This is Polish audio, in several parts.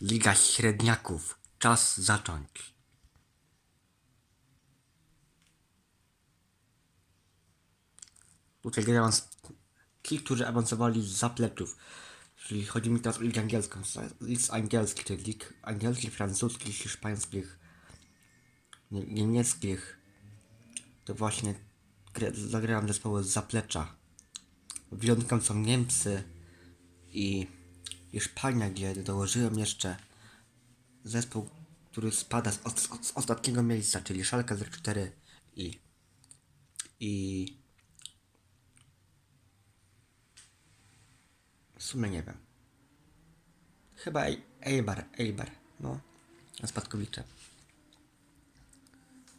Liga Średniaków. Czas zacząć. Tutaj grają z- ci, którzy awansowali z zapleczów. Czyli chodzi mi teraz o ligę angielską. z- angielskich, czyli lig angielskich, francuskich, hiszpańskich, nie- niemieckich. To właśnie gra- zagrałem zespoły z zaplecza. Wyjątkiem są Niemcy i Hiszpania, gdzie dołożyłem jeszcze zespół, który spada z, od, z ostatniego miejsca, czyli Schalke 04 i i w sumie nie wiem. Chyba Eibar, Eibar, no, na spadkowicze.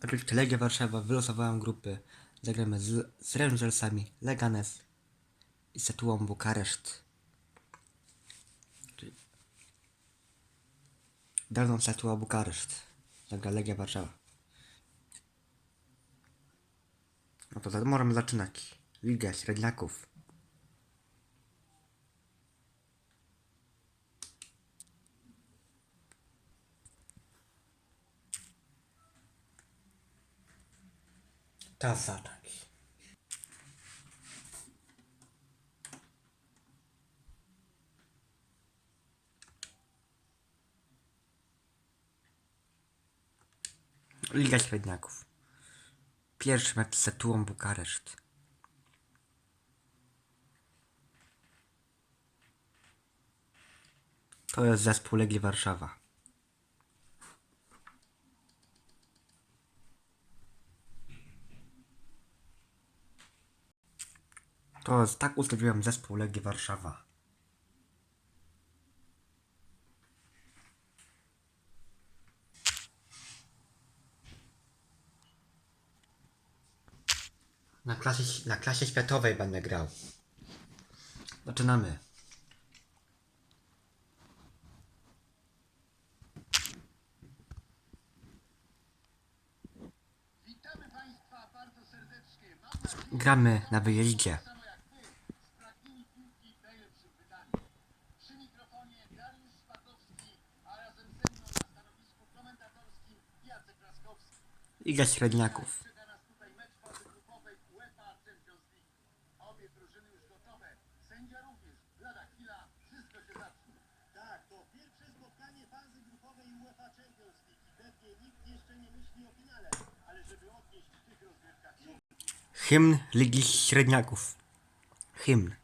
Oczywiście Legia Warszawa, wylosowałem grupy, zagramy z, z Rangersami, Leganes i Setułą Bukareszt. Dalną Setuła Bukareszt, zagra Legia Warszawa. No to możemy zaczynać. Liga Średniaków. Czas zacząć. Liga Średniaków. Pierwszy mecz z Setułą Bukareszt. To jest zespół Legii Warszawa. To jest, tak ustawiłem zespół Legii Warszawa. Na klasie, na klasie światowej będę grał. Zaczynamy. Gramy na wyjeździe. że samo Hymn Ligi Średniaków. Hymn.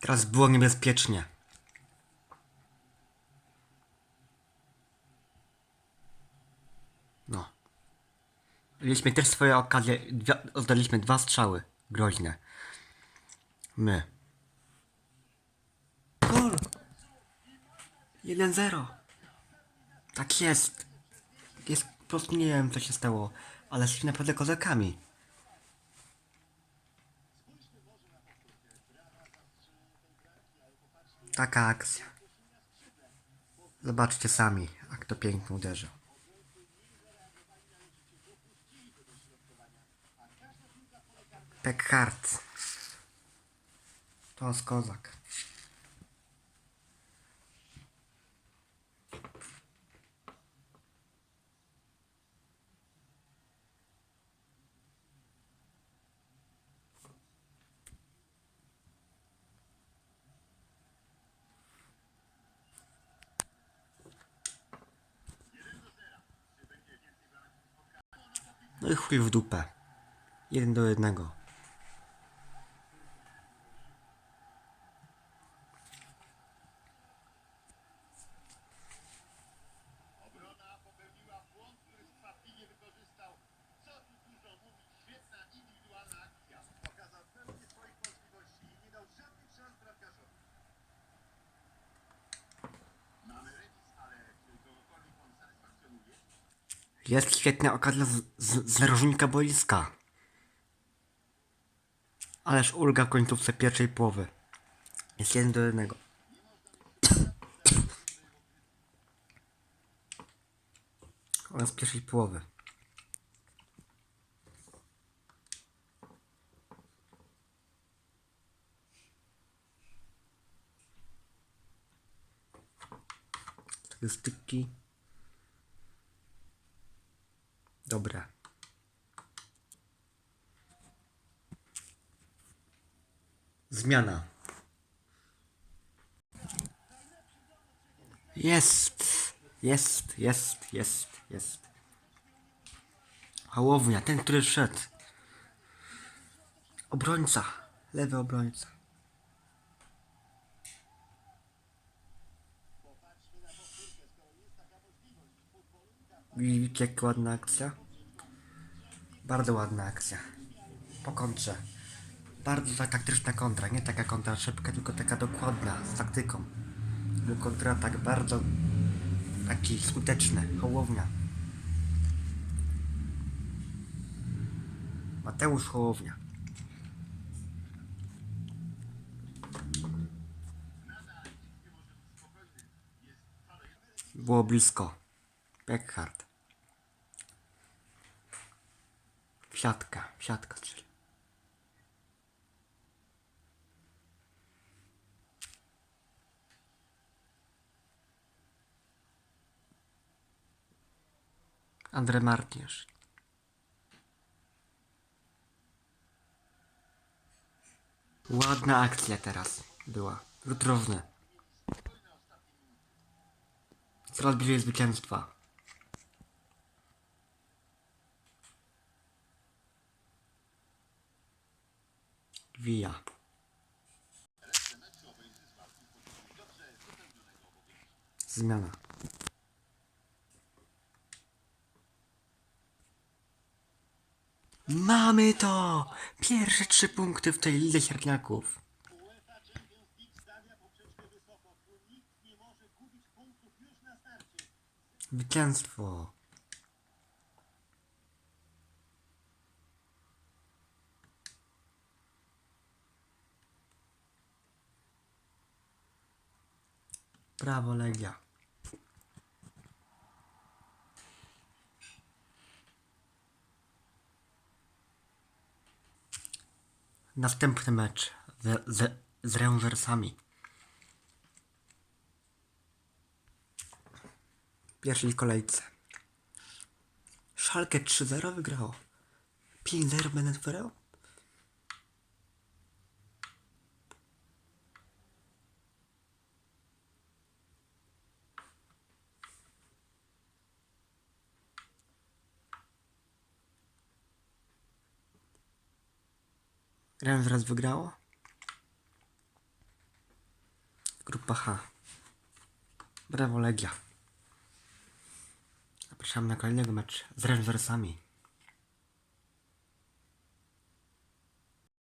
Teraz było niebezpiecznie. No. Mieliśmy też swoje okazje. Dwa, oddaliśmy dwa strzały. Groźne. My. Gol! 1-0. Tak jest. Jest po prostu nie wiem co się stało, ale jesteśmy naprawdę kozakami. Taka akcja. Zobaczcie sami, jak to pięknie uderzył. Peckhardt. To jest kozak. No i chuj w dupę. Jeden do jednego. Jest świetna okazja z, z, narożnika boiska. Ależ ulga w końcówce pierwszej połowy. Jest jeden do jednego. Oraz pierwszej połowy. Statystyki. Dobra. Zmiana. Jest. Jest, jest, jest, jest. Hołownia, ten, który wszedł. Obrońca. Lewy obrońca. Jak ładna akcja? Bardzo ładna akcja. Po kontrze. Bardzo ta taktyczna kontra. Nie taka kontra szybka, tylko taka dokładna, z taktyką. Był kontra tak bardzo taki skuteczny. Hołownia. Mateusz Hołownia. Było blisko. Beckhard. Siatka, siatka strzeli. Andre Martinisz. Ładna akcja teraz była. Rutrowne. Coraz bliżej zwycięstwa. Wija. Zmiana. Mamy to! Pierwsze trzy punkty w tej lidze średniaków. UEFA Brawo Legia. Następny mecz z, z, z Rangersami. W pierwszej kolejce. Szalkę 3-0 wygrało. 5-0 będę wygrał? Rangers wygrało? Grupa H. Brawo Legia. Zapraszam na kolejnego mecz z Rangersami.